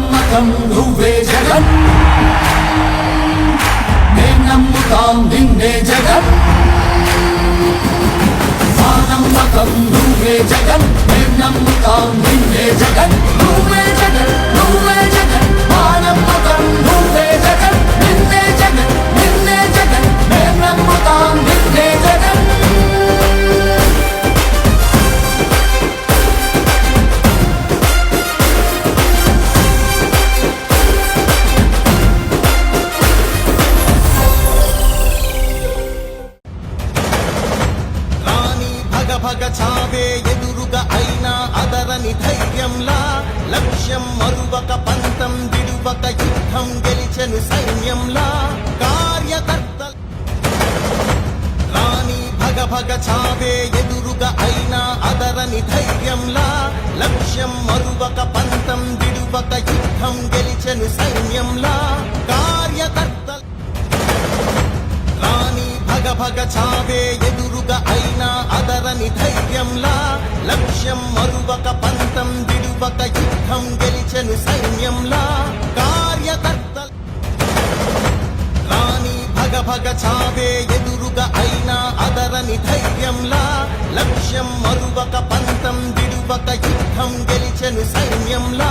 నమ్మకం నువ్వే జగన్. నేను నమ్ముతాం నిన్నే జగన్. భగ చావే ఎదురుగా అయినా అదరని ధైర్యంలా లక్ష్యం మరువక పంతం విడువక యుద్ధం గెలిచెను సైన్యంలా. కార్యకర్త రాణి భగ భగ చావే ఎదురుగా అయినా అదరని ధైర్యంలా లక్ష్యం మరువక పంతం విడువక యుద్ధం గెలిచెను సైన్యంలా. కార్యకర్త రాణి భగ భగ చావే అదరని ధైర్యంలా లక్ష్యం మరువక పంతం విడువక యుద్ధం గెలిచెను సైన్యంలా. కార్యకర్త రాణి భగభగ చావే ఎదురుగా అయినా అదరని ధైర్యంలా. లక్ష్యం మరువక పంతం విడువక యుద్ధం గెలిచెను సైన్యంలా.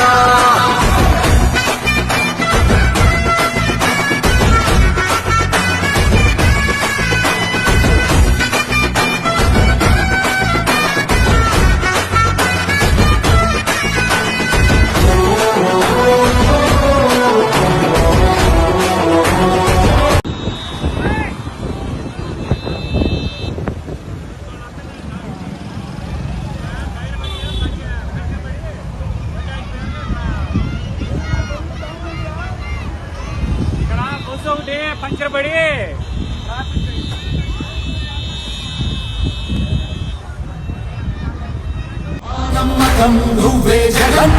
ఒకటి పంచర్ పడి నమ్మకం నువ్వే జగన్.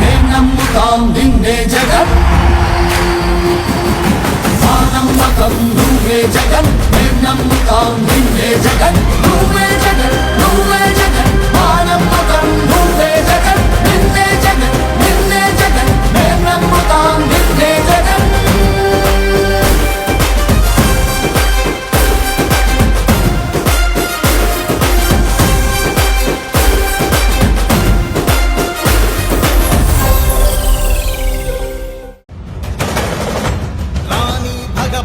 మేం నమ్ముతాం నిన్నే జగన్. నమ్మకం నువ్వే జగన్. మేం నమ్ముతాం నిన్నే జగన్.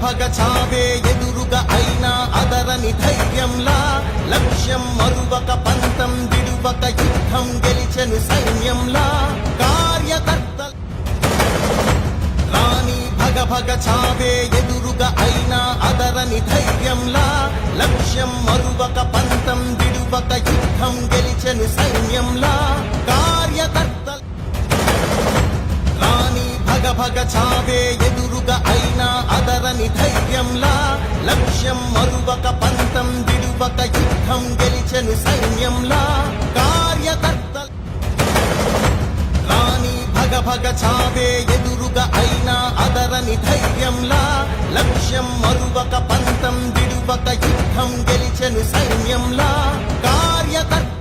భగ చావే ఎదురుగా అయినా అదరని ధైర్యంలా లక్ష్యం మరువక పంతం విడువక యుద్ధం గెలిచెను సైన్యంలా. కార్యకర్త రాణి భగ భగ చావే ఎదురుగా అయినా అదరని ధైర్యంలా లక్ష్యం మరువక పంతం విడువక యుద్ధం గెలిచెను సైన్యంలా. కార్యకర్త రాణి భగ భగ చావే ఎదురుగా అయినా అదరని ధైర్యంలా లక్ష్యం మరువక పంతం విడువక యుద్ధం గెలిచెను సైన్యంలా. కార్యకర్త రాణి భగ భగ చావే ఎదురుగా అయినా అదరని ధైర్యంలా లక్ష్యం మరువక పంతం విడువక యుద్ధం గెలిచెను సైన్యంలా. కార్యకర్త